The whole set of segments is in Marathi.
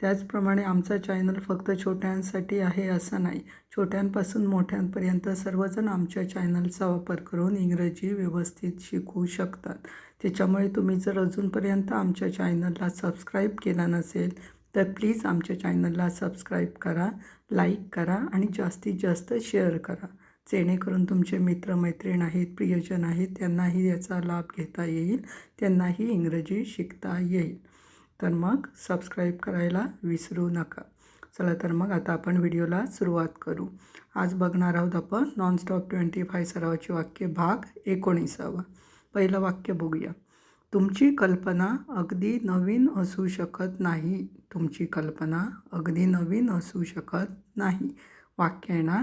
त्याचप्रमाणे आमचा चॅनल फक्त छोट्यांसाठी आहे असं नाही. छोट्यांपासून मोठ्यांपर्यंत सर्वजण आमच्या चॅनलचा वापर करून इंग्रजी व्यवस्थित शिकू शकतात. त्याच्यामुळे तुम्ही जर अजूनपर्यंत आमच्या चॅनलला सबस्क्राईब केला नसेल तर प्लीज आमच्या चॅनलला सबस्क्राईब करा लाईक करा आणि जास्तीत जास्त शेअर करा. जेणेकरून तुमचे मित्रमैत्रीण आहेत प्रियजन आहेत त्यांनाही याचा लाभ घेता येईल त्यांनाही इंग्रजी शिकता येईल. तर मग सबस्क्राईब करायला विसरू नका. चला तर मग आता आपण व्हिडिओला सुरुवात करू. आज बघणार आहोत आपण नॉनस्टॉप ट्वेंटी फाय सरावाचे वाक्य भाग एकोणीसावा. पहिलं वाक्य बघूया. तुमची कल्पना अगदी नवीन असू शकत नाही. तुमची कल्पना अगदी नवीन असू शकत नाही. वाक्य येणार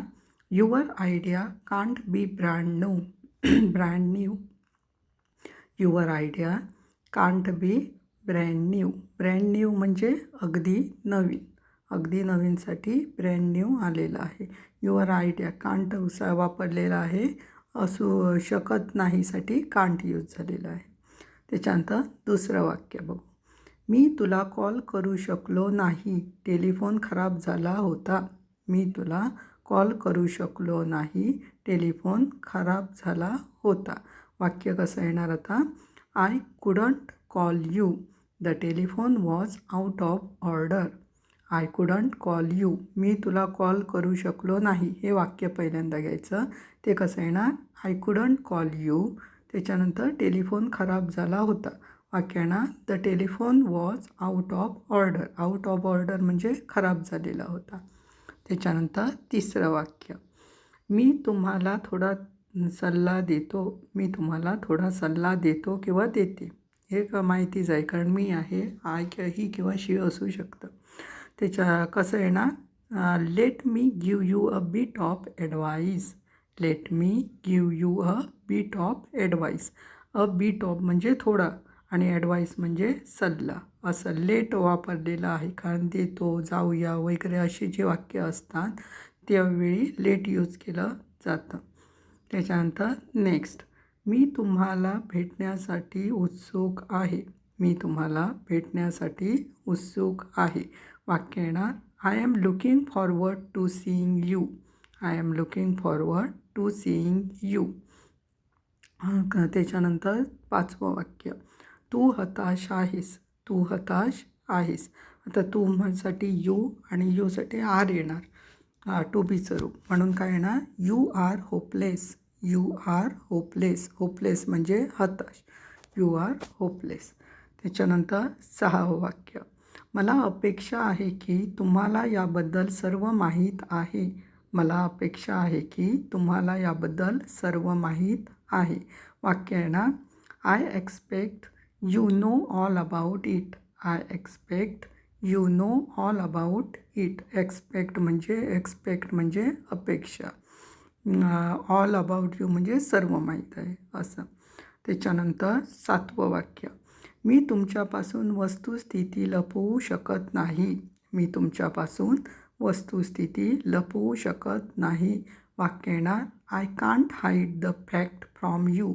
your idea can't be brand new brand new your idea can't be brand new brand new म्हणजे अगदी नवीन. अगदी नवीनसाठी ब्रँड न्यू आलेलं आहे. युअर आयडिया कांट उसा वापरलेला आहे. असू शकत नाहीसाठी कांट यूज झालेला आहे. त्याच्यानंतर दुसरं वाक्य बघू. मी तुला कॉल करू शकलो नाही. टेलिफोन खराब झाला होता. मी तुला कॉल करू शकलो नाही. टेलिफोन खराब झाला होता. वाक्य कसं येणार आता? I couldn't call you the telephone was out of order I couldn't call you मी तुला कॉल करू शकलो नाही. हे वाक्य पहिल्यांदा घ्यायचं. ते कसं येणार? आय कुडंट कॉल यू त्याच्यानंतर टेलिफोन खराब झाला होता. वाक्य येणार? The telephone was out of order out of order म्हणजे खराब झालेला होता. त्याच्यानंतर तिसरं वाक्य. मी तुम्हाला थोडा सल्ला देतो. मी तुम्हाला थोडा सल्ला देतो किंवा देते. हे क माहितीच आहे कारण मी आहे आय किंवा ही किंवा शी असू शकतं. त्याच्या कसं येणार let me give you a bit of advice let me give you a bit of advice a bit of म्हणजे थोडा आणि ॲडवाईस म्हणजे सल्ला. असं लेट वापरलेलं आहे कारण देतो जाऊया वगैरे असे जे वाक्य असतात त्यावेळी लेट यूज केलं जातं. त्याच्यानंतर नेक्स्ट मी तुम्हाला भेटण्यासाठी उत्सुक आहे. मी तुम्हाला भेटण्यासाठी उत्सुक आहे. वाक्य येणार I am looking forward to seeing you I am looking forward to seeing you त्याच्यानंतर पाचवं वाक्य तू हताश आहेस. तू हताश आहेस. आता तू म्हणसाठी यू आणि यूसाठी आर येणार. टू बीचं रूप. म्हणून काय येणार? You are hopeless you are hopeless hopeless म्हणजे हताश. You are hopeless. त्याच्यानंतर सहावं वाक्य. मला अपेक्षा आहे की तुम्हाला याबद्दल सर्व माहीत आहे. मला अपेक्षा आहे की तुम्हाला याबद्दल सर्व माहीत आहे. वाक्य आहे ना? I expect you know all about it I expect you know all about it expect म्हणजे एक्सपेक्ट म्हणजे अपेक्षा. ऑल अबाउट यू म्हणजे सर्व माहीत आहे असं. त्याच्यानंतर सातवं वाक्य. मी तुमच्यापासून वस्तुस्थिती लपवू शकत नाही. मी तुमच्यापासून वस्तुस्थिती लपवू शकत नाही. वाक्य येणार I can't hide the fact from you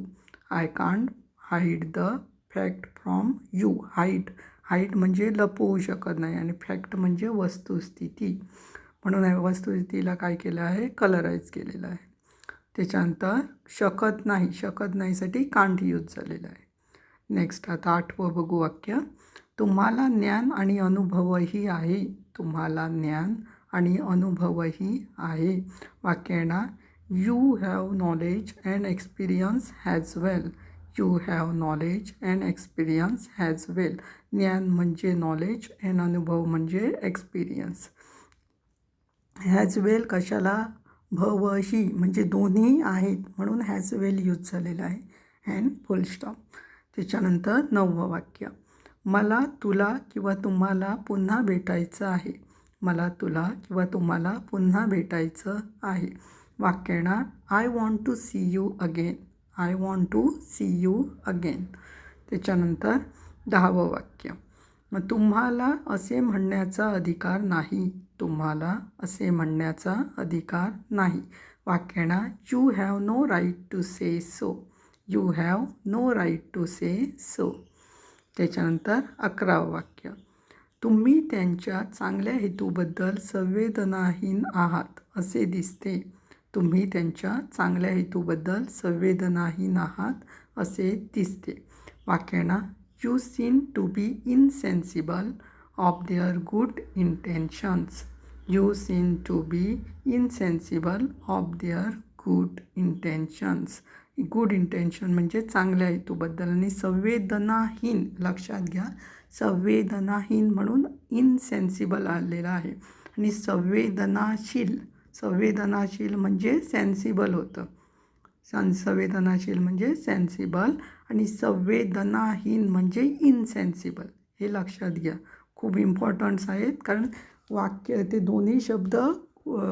I can't hide the fact from you hide hide म्हणजे लपवू शकत नाही आणि फॅक्ट म्हणजे वस्तुस्थिती. म्हणून या वस्तुस्थितीला काय केलं आहे? कलराईज केलेलं आहे. त्याच्यानंतर शकत नाही शकत नाहीसाठी कांठ यूज झालेलं आहे. नेक्स्ट आता आठवं बघू वाक्य. तुम्हाला ज्ञान आणि अनुभवही आहे. तुम्हाला ज्ञान आणि अनुभवही आहे. वाक्य येणार. You have knowledge and experience as well you have knowledge and experience as well ज्ञान म्हणजे नॉलेज अँड अनुभव म्हणजे एक्सपिरियन्स हॅज वेल कशाला भ व ही म्हणजे दोन्ही आहेत म्हणून हॅज वेल यूज झालेला आहे. अँड फुल स्टॉप त्याच्यानंतर नववं वाक्य. मला तुला किंवा तुम्हाला पुन्हा भेटायचं आहे. मला तुला किंवा तुम्हाला पुन्हा भेटायचं आहे. वाक्य येणार I want to see you again I want to see you again त्याच्यानंतर दहावं वाक्य. मग तुम्हाला असे म्हणण्याचा अधिकार नाही. तुम्हाला असे म्हणण्याचा अधिकार नाही. वाक्य you have no right to say so you have no right to say so त्याच्यानंतर अकरावं वाक्य. तुम्ही त्यांच्या चांगल्या हेतूबद्दल संवेदनाहीन आहात असे दिसते. तुम्ही त्यांच्या चांगल्या हेतूबद्दल संवेदनाहीन आहात असे दिसते. वाक्याना you seem to be insensible of their good intentions you seem to be insensible of their good intentions good intention म्हणजे चांगल्या हेतूबद्दल आणि संवेदनाहीन, लक्षात घ्या, संवेदनाहीन म्हणून इनसेन्सिबल आलेला आहे. आणि संवेदनाशील संवेदनाशील म्हणजे सेन्सिबल होतं. संवेदनाशील म्हणजे सेन्सिबल आणि संवेदनाहीन म्हणजे इनसेन्सिबल हे लक्षात घ्या. खूप इम्पॉर्टंट्स आहेत. कारण वाक्य ते दोन्ही शब्द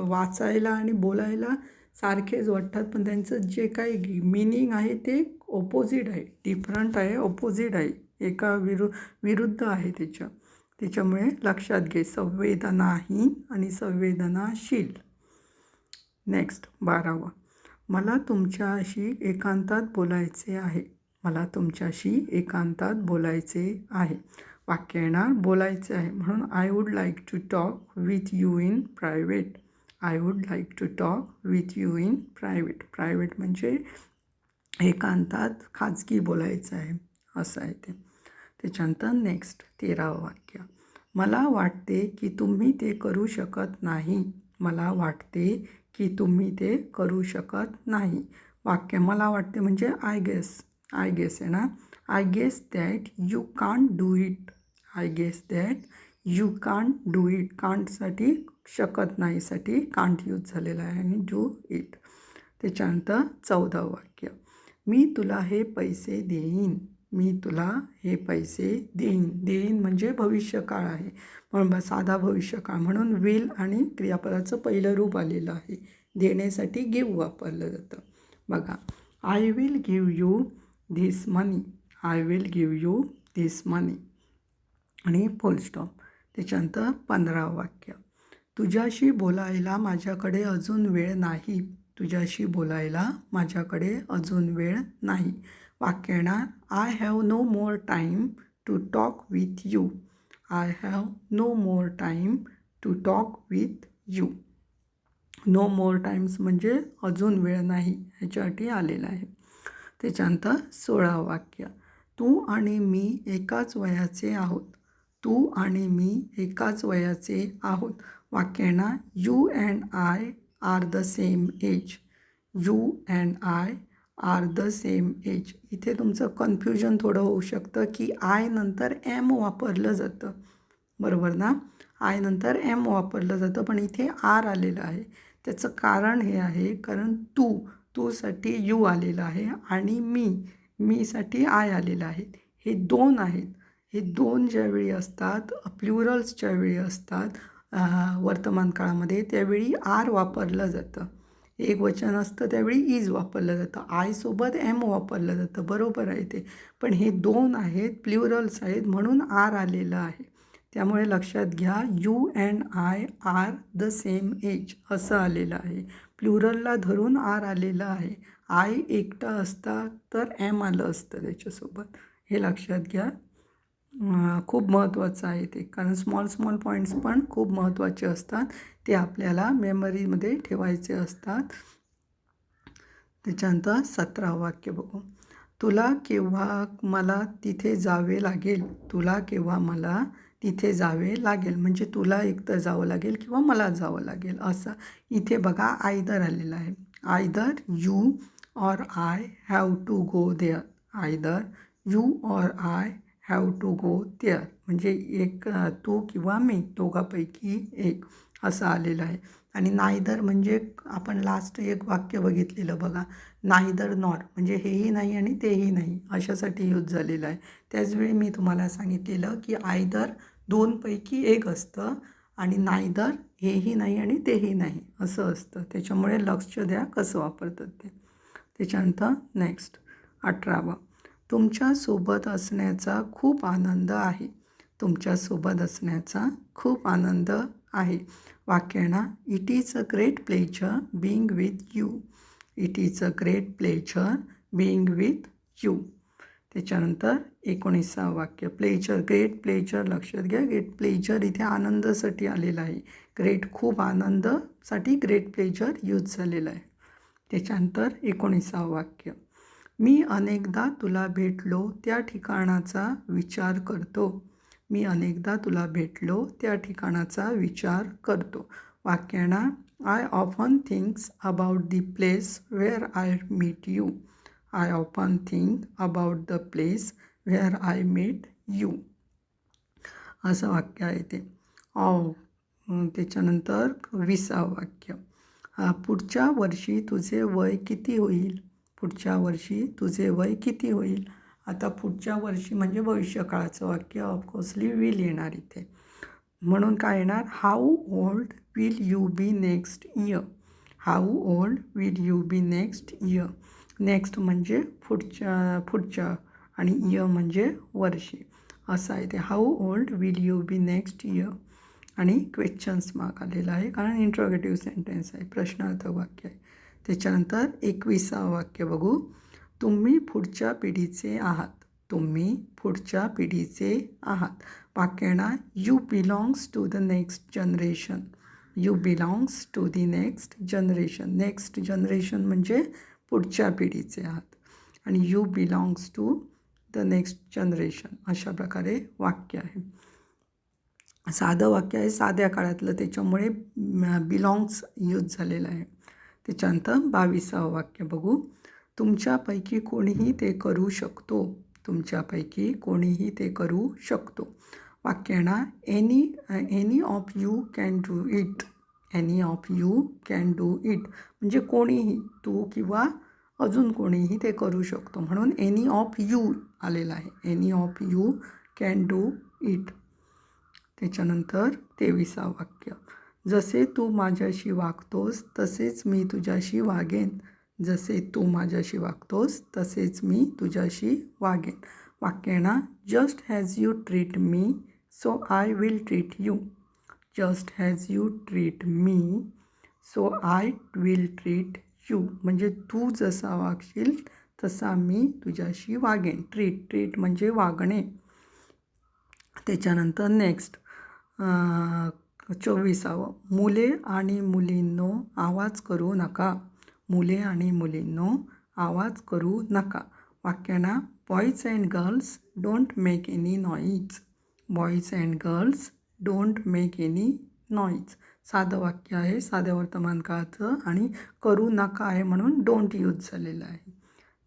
वाचायला आणि बोलायला सारखेच वाटतात. पण त्यांचं जे काही मिनिंग आहे ते ओपोजिट आहे. डिफरंट आहे ओपोजिट आहे. एका विरु विरुद्ध आहे त्याच्या. त्याच्यामुळे लक्षात घे. संवेदनाहीन आणि संवेदनाशील. नेक्स्ट बारावा. मला तुमच्याशी एकांतात बोलायचे आहे. मला तुमच्याशी एकांतात बोलायचे आहे. वाक्य येणार बोलायचं आहे. म्हणून I would like to talk with you in private I would like to talk with you in private private म्हणजे एकांतात खाजगी बोलायचं आहे. असं आहे ते. त्याच्यानंतर नेक्स्ट तेरावं वाक्य. मला वाटते की तुम्ही ते करू शकत नाही. मला वाटते की तुम्ही ते करू शकत नाही. वाक्य मला वाटते म्हणजे आय गेस आय गेस आहे ना? I guess that you can't do it I guess that you can't do it कांटसाठी शकत नाहीसाठी कांट यूज झालेला आहे. आणि डू इट त्याच्यानंतर चौदावं वाक्य. मी तुला हे पैसे देईन. मी तुला हे पैसे देईन. देईन म्हणजे भविष्यकाळ आहे. म्हणून साधा भविष्यकाळ. म्हणून विल आणि क्रियापदाचं पहिलं रूप आलेलं आहे. देण्यासाठी गिव वापरलं जातं. बघा. I will give you this money I will give you this money आणि फुल स्टॉप त्याच्यानंतर पंधरावं वाक्य. तुझ्याशी बोलायला माझ्याकडे अजून वेळ नाही. तुझ्याशी बोलायला माझ्याकडे अजून वेळ नाही. वाक्य येणार I have no more time to talk with you I have no more time to talk with you no more times म्हणजे अजून वेळ नाही ह्याच्यासाठी आलेलं आहे. त्याच्यानंतर सोळा वाक्य. तू आणि मी एकाच वयाचे आहोत. तू आणि मी एकाच वयाचे आहोत. वाक्यांना you and I are the same age. You and I are the same age. इथे तुमचं कन्फ्युजन थोडं होऊ शकतं की आय नंतर एम वापरलं जातं. बरोबर ना? आय नंतर एम वापरलं जातं पण इथे आर आलेलं आहे. त्याचं कारण हे आहे कारण तू तूसाठी यू आलेलं आहे आणि मी मीसाठी आय आलेलं आहे. हे दोन आहेत. हे दोन ज्यावेळी असतात प्ल्युरल्सच्या वेळी असतात वर्तमान काळामध्ये त्यावेळी आर वापरलं जातं. एक वचन असतं त्यावेळी इज वापरलं जातं. आयसोबत एम वापरलं जातं. बरोबर आहे ते. पण हे दोन आहेत प्ल्युरल्स आहेत म्हणून आर आलेलं आहे. त्यामुळे लक्षात घ्या you and I are the same age असं आलेलं आहे. प्ल्युरलला धरून आर आलेलं आहे. आय एकटा असता तर एम आलं असतं त्याच्यासोबत. हे लक्षात घ्या. खूप महत्त्वाचं आहे ते. कारण स्मॉल स्मॉल पॉईंट्स पण खूप महत्त्वाचे असतात. ते आपल्याला मेमरीमध्ये ठेवायचे असतात. त्याच्यानंतर सतरा वाक्य बघू. तुला केव्हा मला तिथे जावे लागेल? तुला केव्हा मला तिथे जावे लागेल? म्हणजे तुला एकतर जावं लागेल किंवा मला जावं लागेल असं. इथे बघा आयदर आलेलं आहे. Either you or I have to go there. Either you or I have to go there म्हणजे एक तू किंवा मी दोघापैकी एक असं आलेलं आहे. आणि नायदर म्हणजे आपण लास्ट एक वाक्य बघितलेलं बघा. नायदर नॉट म्हणजे हेही नाही आणि तेही नाही. अशासाठी यूज झालेलं आहे. त्याचवेळी मी तुम्हाला सांगितलेलं की आयदर दोनपैकी एक असतं आणि नायदर हेही नाही आणि तेही नाही. असं असतं. त्याच्यामुळे लक्ष द्या कसं वापरतात ते. त्याच्यानंतर नेक्स्ट अठरावा. तुमच्यासोबत असण्याचा खूप आनंद आहे. तुमच्यासोबत असण्याचा खूप आनंद आहे. वाक्यांना it is a great pleasure being with you it is a great pleasure being with you त्याच्यानंतर एकोणीसावं वाक्य प्लेजर ग्रेट प्लेजर लक्षात घ्या. ग्रेट प्लेजर इथे आनंदासाठी आलेला आहे. ग्रेट खूप आनंदासाठी ग्रेट प्लेजर यूज झालेलं आहे. त्याच्यानंतर एकोणीसावं वाक्य मी अनेकदा तुला भेटलो त्या ठिकाणाचा विचार करतो. मी अनेकदा तुला भेटलो त्या ठिकाणाचा विचार करतो. वाक्याना I often thinks about the place where I meet you I often think about the place where I meet you असं वाक्य आहे ते. ऑ त्याच्यानंतर विसावं वाक्य. पुढच्या वर्षी तुझे वय किती होईल? पुढच्या वर्षी तुझे वय किती होईल? आता पुढच्या वर्षी म्हणजे भविष्यकाळाचं वाक्य ऑफकोर्सली विल येणार इथे. म्हणून काय येणार? How old will you be next year how old will you be next year next म्हणजे पुढच्या पुढच्या आणि इयर म्हणजे वर्षी. असं आहे ते. How old will you be next year आणि क्वेश्चन्स मार्क आलेला आहे. कारण इंट्रोगेटिव्ह सेंटेन्स आहे. प्रश्नार्थक वाक्य आहे. त्याच्यानंतर एकविसावं वाक्य बघू. तुम्ही पुढच्या पिढीचे आहात. तुम्ही पुढच्या पिढीचे आहात. वाक्याना you belongs to the next generation you belongs to the next generation next generation म्हणजे पुढच्या पिढीचे आहात. आणि you belongs to the next generation अशा प्रकारे वाक्य आहे. साधं वाक्य आहे. साध्या काळातलं त्याच्यामुळे बिलॉंग्स यूज झालेलं आहे. त्याच्यानंतर बावीसावं वाक्य बघू. तुमच्यापैकी कोणीही ते करू शकतो. तुमच्यापैकी कोणीही ते करू शकतो. वाक्याना any any of you can do it any of you can do it म्हणजे कोणीही तू किंवा अजून कोणीही ते करू शकतो. म्हणून एनी ऑफ यू आलेला आहे. Any of you can do it त्याच्यानंतर तेवीसा वाक्य. जसे तू माझ्याशी वागतोस तसेच मी तुझ्याशी वागेन. जसे तू माझ्याशी वागतोस तसेच मी तुझ्याशी वागेन. वाक्यणा just as you treat me so I will treat you. Just as you treat me so I will treat you. म्हणजे तू जसा वागशील तसा मी तुझ्याशी वागेन. ट्रीट ट्रीट म्हणजे वागणे. त्याच्यानंतर नेक्स्ट चोवीसावं. मुले आणि मुलींनो आवाज करू नका. मुले आणि मुलींनो आवाज करू नका. वाक्यांना boys and girls don't make any noise boys and girls don't make any noise साधं वाक्य आहे साध्या वर्तमान काळाचं आणि करू नका आहे म्हणून डोंट यूज झालेलं आहे.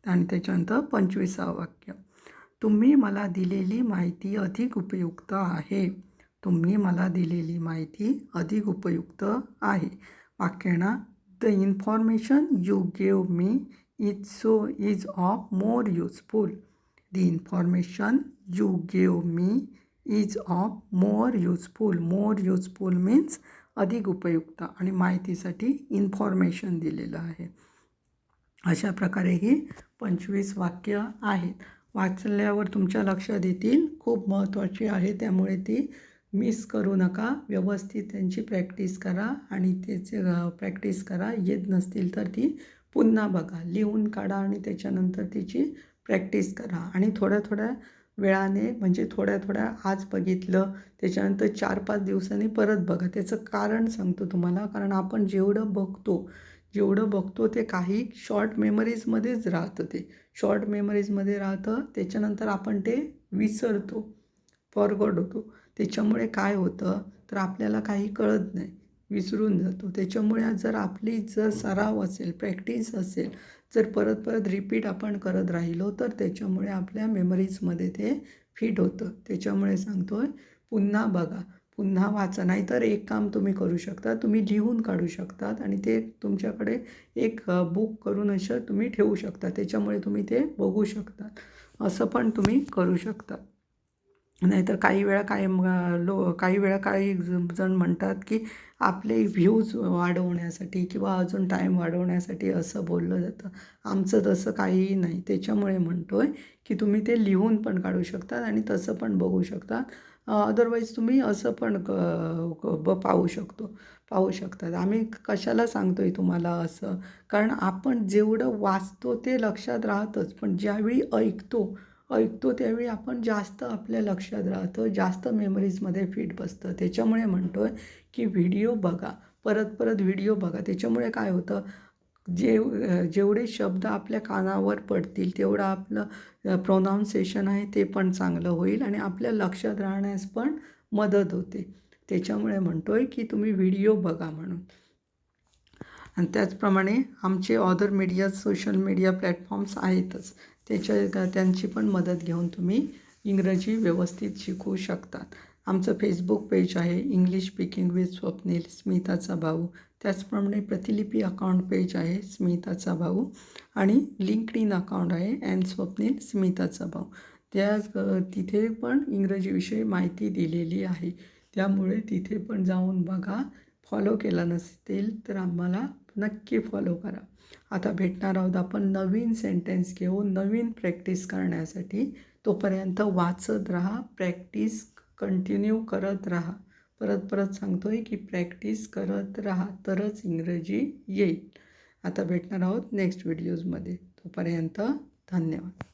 आणि त्याच्यानंतर पंचवीसावं वाक्य. तुम्ही मला दिलेली माहिती अधिक उपयुक्त आहे. तुम्ही मला दिलेली माहिती अधिक उपयुक्त आहे. वाक्यांना the information you gave me is so is of more useful. The information you gave me is of more useful. More useful means अधिक उपयुक्त आणि माहितीसाठी इन्फॉर्मेशन दिलेलं आहे. अशा प्रकारे ही पंचवीस वाक्य आहेत. वाचल्यावर तुमच्या लक्षात येतील. खूप महत्त्वाची आहे. त्यामुळे ती मिस करू नका. व्यवस्थित त्यांची प्रॅक्टिस करा आणि त्याचे प्रॅक्टिस करा. येत नसतील तर ती पुन्हा बघा. लिहून काढा आणि त्याच्यानंतर तिची प्रॅक्टिस करा. आणि थोड्या थोड्या वेळाने म्हणजे थोड्या थोड्या आज बघितलं त्याच्यानंतर चार पाच दिवसांनी परत बघा. त्याचं कारण सांगतो तुम्हाला. कारण आपण जेवढं बघतो जेवढं बघतो ते काही शॉर्ट मेमरीजमध्येच राहतं ते. शॉर्ट मेमरीजमध्ये राहतं. त्याच्यानंतर आपण ते विसरतो. फॉरवर्ड होतो. त्याच्यामुळे काय होतं तर आपल्याला काही कळत नाही विसरून जातो. त्याच्यामुळे जर आपली जर सराव असेल प्रॅक्टिस असेल जर परत परत रिपीट आपण करत राहिलो तर त्याच्यामुळे आपल्या मेमरीजमध्ये ते फिट होतं. त्याच्यामुळे सांगतो आहे पुन्हा बघा पुन्हा वाचा. नाहीतर एक काम तुम्ही करू शकता तुम्ही लिहून काढू शकतात आणि ते तुमच्याकडे एक बुक करून असं तुम्ही ठेवू शकता. त्याच्यामुळे तुम्ही ते बघू शकता. असं पण तुम्ही करू शकता. नाहीतर काही वेळा काय लो काही वेळा काही जण म्हणतात की आपले व्ह्यूज वाढवण्यासाठी किंवा अजून टाईम वाढवण्यासाठी असं बोललं जातं. आमचं तसं काहीही नाही. त्याच्यामुळे म्हणतो आहे की तुम्ही ते लिहून पण काढू शकतात आणि तसं पण बघू शकता अदरवाईज तुम्ही असं पण क क- ब पाहू शकतो. पाहू शकतात. आम्ही कशाला सांगतो आहे तुम्हाला असं? कारण आपण जेवढं वाचतो ते लक्षात राहतंच. पण ज्यावेळी ऐकतो ऐकतो त्यावेळी आपण जास्त आपल्या लक्षात राहतं जास्त मेमरीजमध्ये फिट बसतं. त्याच्यामुळे म्हणतो आहे की व्हिडिओ बघा. परत परत व्हिडिओ बघा. त्याच्यामुळे काय होतं? जे जेवढे शब्द आपल्या कानावर पडतील तेवढं आपलं प्रोनाऊन्सिएशन आहे ते पण चांगलं होईल आणि आपल्या लक्षात राहण्यास पण मदत होते. त्याच्यामुळे म्हणतो आहे की तुम्ही व्हिडिओ बघा म्हणून. आणि त्याचप्रमाणे आमचे other media social media platforms आहेतच. त्याच्या त्यांची पण मदत घेऊन तुम्ही इंग्रजी व्यवस्थित शिकू शकतात. आमचं फेसबुक पेज आहे इंग्लिश स्पीकिंग विथ स्वप्नील स्मिताचा भाऊ त्याचप्रमाणे प्रतिलिपी अकाउंट पेज आहे स्मिताचा भाऊ आणि लिंक्ड इन अकाउंट आहे अँड स्वप्नील स्मिताचा भाऊ त्या तिथे पण इंग्रजीविषयी माहिती दिलेली आहे. त्यामुळे तिथे पण जाऊन बघा. फॉलो केला नसतील तर आम्हाला नक्की फॉलो करा. आता भेटणार आहोत आपण नवीन सेंटेन्स घेऊन नवीन प्रॅक्टिस करण्यासाठी. तोपर्यंत वाचत राहा प्रॅक्टिस कंटिन्यू करत राहा. परत परत सांगतो आहे की प्रॅक्टिस करत राहा तरच इंग्रजी येईल. आता भेटणार आहोत नेक्स्ट व्हिडिओजमध्ये तोपर्यंत धन्यवाद.